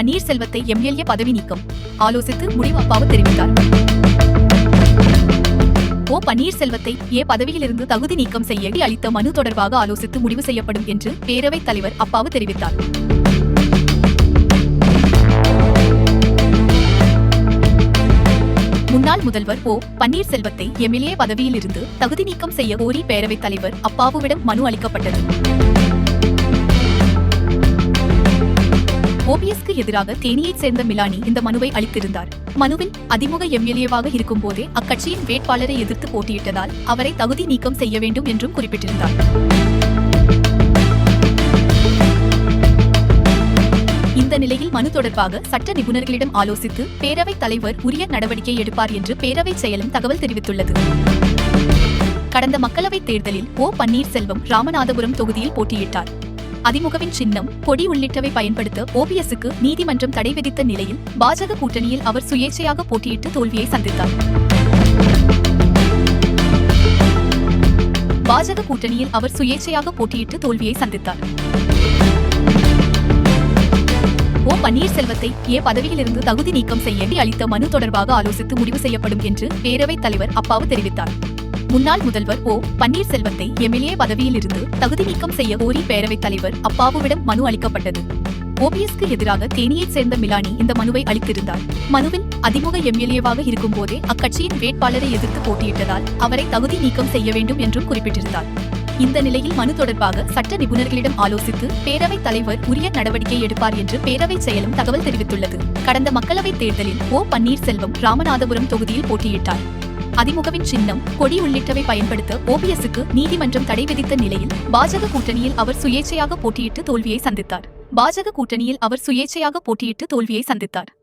பன்னீர்செல்வத்தை எம்எல்ஏ பதவி நீக்கம். ஆலோசித்து முடிவு அப்பாவு தெரிவித்தார். ஓ பன்னீர்செல்வத்தை ஏ பதவியிலிருந்து தகுதி நீக்கம் செய்ய அளித்த மனு தொடர்பாக ஆலோசித்து முடிவு செய்யப்படும் என்று பேரவைத் தலைவர் அப்பாவு தெரிவித்தார். முன்னாள் முதல்வர் ஓ பன்னீர்செல்வத்தை எம்எல்ஏ பதவியிலிருந்து தகுதி நீக்கம் செய்ய கோரி பேரவைத் தலைவர் அப்பாவுவிடம் மனு அளிக்கப்பட்டது. ஓபிஎஸ்க்கு எதிராக தேனியைச் சேர்ந்த மிலானி இந்த மனுவை அளித்திருந்தார். மனுவில் அதிமுக எம்எல்ஏவாக இருக்கும்போதே அக்கட்சியின் வேட்பாளரை எதிர்த்து போட்டியிட்டதால் அவரை தகுதி நீக்கம் செய்ய வேண்டும் என்றும் குறிப்பிட்டிருந்தார். இந்த நிலையில் மனு தொடர்பாக சட்ட நிபுணர்களிடம் ஆலோசித்து பேரவைத் தலைவர் உரிய நடவடிக்கை எடுப்பார் என்று பேரவைச் செயலும் தகவல் தெரிவித்துள்ளது. கடந்த மக்களவைத் தேர்தலில் ஓ பன்னீர்செல்வம் ராமநாதபுரம் தொகுதியில் போட்டியிட்டார். அதிமுகவின் சின்னம் கொடி உள்ளிட்டவை பயன்படுத்த ஓபிஎஸ்க்கு நீதிமன்றம் தடை விதித்த நிலையில் பாஜக கூட்டணியில் அவர் சுயேட்சையாக போட்டியிட்டு தோல்வியை சந்தித்தார். பாஜக கூட்டணியில் அவர் சுயேட்சையாக போட்டியிட்டு தோல்வியை சந்தித்தார். ஓ பன்னீர்செல்வத்தை ஏ பதவியிலிருந்து தகுதி நீக்கம் செய்ய அளித்த மனு தொடர்பாக ஆலோசித்து முடிவு செய்யப்படும் என்று பேரவைத் தலைவர் அப்பாவு தெரிவித்தார். முன்னாள் முதல்வர் ஓ. பன்னீர்செல்வத்தை எம்எல்ஏ பதவியிலிருந்து தகுதி நீக்கம் செய்ய கோரி பேரவைத் தலைவர் அப்பாவுவிடம் மனு அளிக்கப்பட்டது. ஓபிஎஸ்க்கு எதிராக தேனியைச் சேர்ந்த மிலானி இந்த மனுவை அளித்திருந்தார். மனுவில் அதிமுக எம்எல்ஏவாக இருக்கும்போதே அக்கட்சியின் வேட்பாளரை எதிர்த்து போட்டியிட்டதால் அவரை தகுதி நீக்கம் செய்ய வேண்டும் என்றும் குறிப்பிட்டிருந்தார். இந்த நிலையில் மனு தொடர்பாக சட்ட நிபுணர்களிடம் ஆலோசித்து பேரவைத் தலைவர் உரிய நடவடிக்கை எடுப்பார் என்று பேரவைச் செயலும் தகவல் தெரிவித்துள்ளது. கடந்த மக்களவைத் தேர்தலில் ஓ. பன்னீர்செல்வம் ராமநாதபுரம் தொகுதியில் போட்டியிட்டார். அதிமுகவின் சின்னம் கொடி உள்ளிட்டவை பயன்படுத்த ஓபிஎஸ்க்கு நீதிமன்றம் தடை விதித்த நிலையில் பாஜக கூட்டணியில் அவர் சுயேட்சையாக போட்டியிட்டு தோல்வியை சந்தித்தார். பாஜக கூட்டணியில் அவர் சுயேட்சையாக போட்டியிட்டு தோல்வியை சந்தித்தார்.